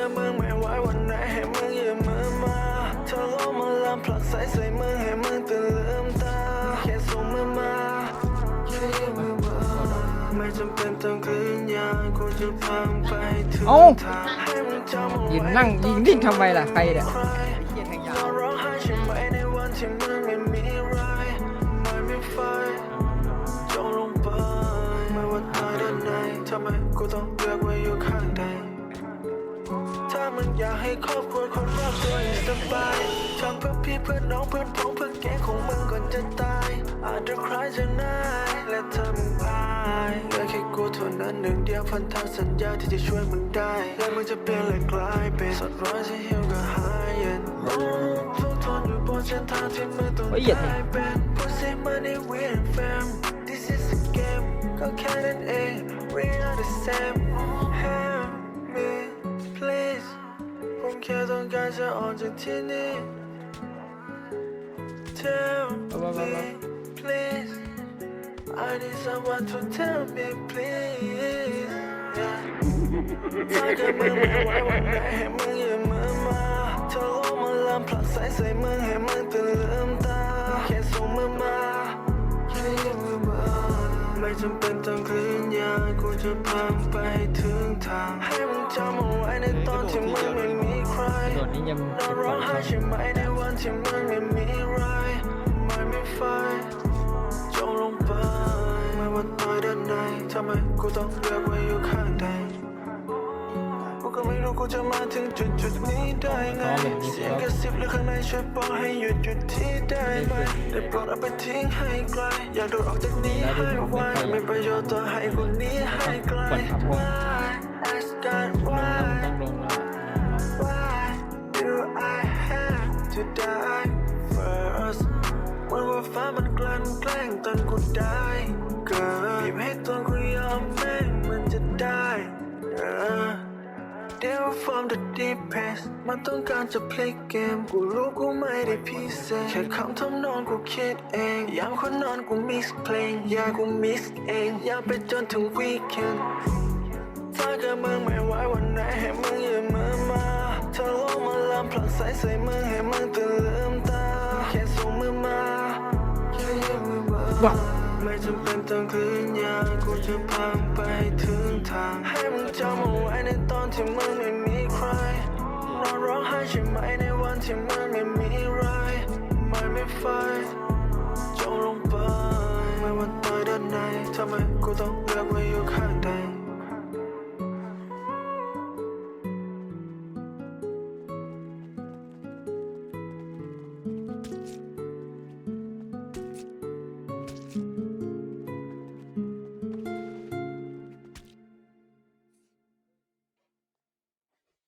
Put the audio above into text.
กับมึงไม่ไหววันไหนให้มึงยืมมือมาเธอลงมาลำผลักสายใส่มึงให้มึงตื่นลืมตาแค่ส่งมือมาแค่ยืมมือมาไม่จำเป็นต้องคืนยากูจะพามึงไปถึงเอ้า ทางให้มึงจำเอาไว้ยืนนั่งยิงดิ้งทำไมล่ะใครเนี่ยใครเหี้ยแทงยาเราวร้องไห้ใช่ไหมในวันที่มึง อยากให้ครอบครัวคนรอบตัวอยู่สบายทำเพื่อพี่เพื่อนน้องเพื่อนพ้องเพื่อนแก๊งของมึงก่อนจะตายอาจจะคล้ายจะนายและเธอมึงพายเหลือแค่กูเท่านั้นหนึ่งเดียวพันธสัญญาที่จะช่วยมึงได้ และมึงจะเปลี่ยนและกลายเป็นสัตว์ร้ายที่เหี่ยวกับหายเย็นโอ้ทุกทนอยู่บนเส้นทางที่มึงต้องเฮ้ยอย่ากลายเป็น Pussy money we and fam This is a game ก็แค่นั้นเอง We are the same องการจะออกจากที่นี่ Tell เอามามา me มา please I need someone to tell me please yeah ถ้าเกิดมึงไม่ไหววันไหนให้มึงยืมมือมาเธอลงมาลำผลักสายใส่มึงให้มึงตื่นลืมตาแค่ส่งมือมาแค่ยืมมือมาไม่จำเป็นต้องคืนยากูจะพามึงไปถึงทาง ให้มึงจำเอาไว้ในตอนที่มึงไม่มีใคร โดดนี้ยังนอนร้องไห้ใช่ไม่ว่าตายด้านไหนทำไมกูต้องเลือกไว้อยู่ข้างใดกูก็ไม่รู้กูจะมาถึงจุดจุดนี้ได้ไงเสียงกระซิบหรือข้างในช่วยบอกให้หยุดหยุดที่ได้ไหมได้ปรดเอาไปทิ้งให้ไกลอยากโดดออกจากนี้ให้ไวไม่ประโยชน์ต่อให้กูนี้ให้ไกล to die first วันว่าฟ้ามันกลั่นแกล้งตอนกูได้เกิดบีบให้ตัวกูยอมแม่งมันจะได้เออเดี๋ยว from the deepest มันต้องการจะ play game กูรู้กูไม่ได้พิเศษแค่คำทำนองกูคิดเองยามคนนอนกู mix เพลงอยากกู mix เองอยากไปจนถึง weekend ถ้าเกิดมึงไม่ไหววันามผลักใส่ใส่มือให้มือตื่นลืมตาแค่ส่งมือมาแค่ยืมมือมาไม่จำเป็นต้องคืนยากูจะพาไปถึงทาง ให้มึงจำเอาไว้ในตอนที่มึงไม่มีใครนอนร้องไห้ใช่ไหมในวันที่มึงไม่มีไรไม่ไม่ไฟจงลงไปไม่ว่าตายด้านในทำไมกูต้องเลือกไมาอยู่ข้างใด